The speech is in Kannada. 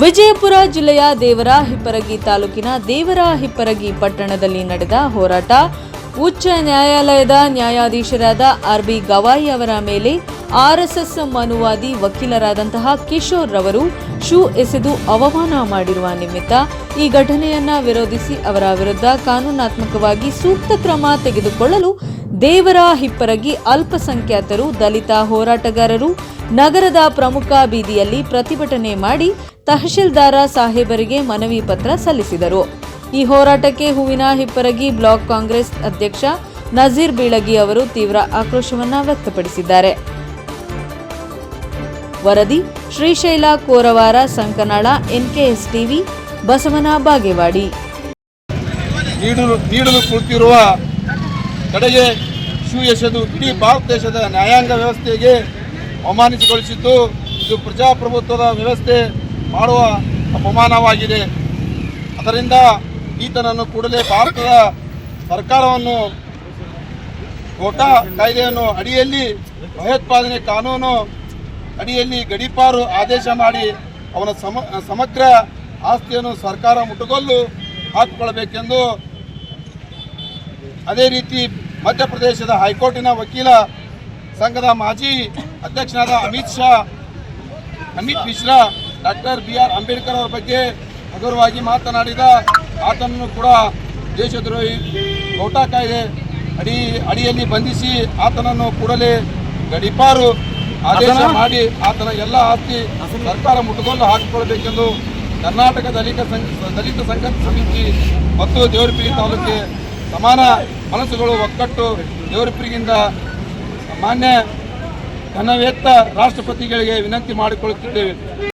ವಿಜಯಪುರ ಜಿಲ್ಲೆಯ ದೇವರ ಹಿಪ್ಪರಗಿ ತಾಲೂಕಿನ ದೇವರ ಹಿಪ್ಪರಗಿ ಪಟ್ಟಣದಲ್ಲಿ ನಡೆದ ಹೋರಾಟ, ಉಚ್ಚ ನ್ಯಾಯಾಲಯದ ನ್ಯಾಯಾಧೀಶರಾದ ಆರ್ ಬಿ ಗವಾಯಿ ಅವರ ಮೇಲೆ ಆರ್ಎಸ್ಎಸ್ ಮನುವಾದಿ ವಕೀಲರಾದಂತಹ ಕಿಶೋರ್ ರವರು ಶೂ ಎಸೆದು ಅವಮಾನ ಮಾಡಿರುವ ನಿಮಿತ್ತ ಈ ಘಟನೆಯನ್ನ ವಿರೋಧಿಸಿ ಅವರ ವಿರುದ್ಧ ಕಾನೂನಾತ್ಮಕವಾಗಿ ಸೂಕ್ತ ಕ್ರಮ ತೆಗೆದುಕೊಳ್ಳಲು ದೇವರ ಹಿಪ್ಪರಗಿ ಅಲ್ಪಸಂಖ್ಯಾತರು, ದಲಿತ ಹೋರಾಟಗಾರರು, ನಗರದ ಪ್ರಮುಖ ಬೀದಿಯಲ್ಲಿ ಪ್ರತಿಭಟನೆ ಮಾಡಿ ತಹಶೀಲ್ದಾರ ಸಾಹೇಬರಿಗೆ ಮನವಿ ಪತ್ರ ಸಲ್ಲಿಸಿದರು. ಈ ಹೋರಾಟಕ್ಕೆ ಹೂವಿನ ಹಿಪ್ಪರಗಿ ಬ್ಲಾಕ್ ಕಾಂಗ್ರೆಸ್ ಅಧ್ಯಕ್ಷ ನಜೀರ್ ಬೀಳಗಿ ಅವರು ತೀವ್ರ ಆಕ್ರೋಶವನ್ನ ವ್ಯಕ್ತಪಡಿಸಿದ್ದಾರೆ. ವರದಿ, ಶ್ರೀಶೈಲ, ಕೋರವಾರ, ಸಂಕನಾಳ ಎನ್ಕೆಎಸ್ ಟಿವಿ ಬಸವನ ಬಾಗೇವಾಡಿ. ನೀಡಲು ಕುಳಿತಿರುವ ಕಡೆಗೆ ಶೂ ಎಸೆದು ಇಡೀ ಭಾರತ ದೇಶದ ನ್ಯಾಯಾಂಗ ವ್ಯವಸ್ಥೆಗೆ ಅವಮಾನಿಸಿಗೊಳಿಸಿದ್ದು, ಇದು ಪ್ರಜಾಪ್ರಭುತ್ವದ ವ್ಯವಸ್ಥೆ ಮಾಡುವ ಅಪಮಾನವಾಗಿದೆ. ಅದರಿಂದ ಈತನನ್ನು ಕೂಡಲೇ ಭಾರತದ ಸರ್ಕಾರವನ್ನು, ಕೋಟಾ ಕಾಯ್ದೆಯನ್ನು ಅಡಿಯಲ್ಲಿ, ಭಯೋತ್ಪಾದನೆ ಕಾನೂನು ಅಡಿಯಲ್ಲಿ ಗಡೀಪಾರು ಆದೇಶ ಮಾಡಿ ಅವನ ಸಮ, ಸಮಗ್ರ ಆಸ್ತಿಯನ್ನು ಸರ್ಕಾರ ಮುಟ್ಟುಗೋಲು ಹಾಕಿಕೊಳ್ಳಬೇಕೆಂದು ಅದೇ ರೀತಿ ಮಧ್ಯಪ್ರದೇಶದ ಹೈಕೋರ್ಟಿನ ವಕೀಲ ಸಂಘದ ಮಾಜಿ ಅಧ್ಯಕ್ಷನಾದ Amit Shah Amit Mishra doctor B R Ambedkar ಅವರ ಬಗ್ಗೆ ಹಗುರವಾಗಿ ಮಾತನಾಡಿದ ಆತನನ್ನು ಕೂಡ ದೇಶದ್ರೋಹಿ ಗೌಟಾ ಕಾಯ್ದೆ ಅಡಿ ಅಡಿಯಲ್ಲಿ ಬಂಧಿಸಿ ಆತನನ್ನು ಕೂಡಲೇ ಗಡಿಪಾರು ಆದೇಶ ಮಾಡಿ ಆತನ ಎಲ್ಲ ಆಸ್ತಿ ಸರ್ಕಾರ ಮುಟ್ಟುಕೊಂಡು ಹಾಕಿಕೊಳ್ಳಬೇಕೆಂದು ಕರ್ನಾಟಕ ದಲಿತ ಸಂಘ ದಲಿತ ಸಂಘ ಸಮಿತಿ ಮತ್ತು ದೇವರಪಿರಿ ತಾಲೂಕಿಗೆ ಸಮಾನ ಮನಸ್ಸುಗಳು ಒಕ್ಕಟ್ಟು ದೇವರಪಿರಿಗಿಂದ ಮಾನ್ಯ ಘನವೇತ್ತ ರಾಷ್ಟ್ರಪತಿಗಳಿಗೆ ವಿನಂತಿ ಮಾಡಿಕೊಳ್ಳುತ್ತಿದ್ದೇವೆ.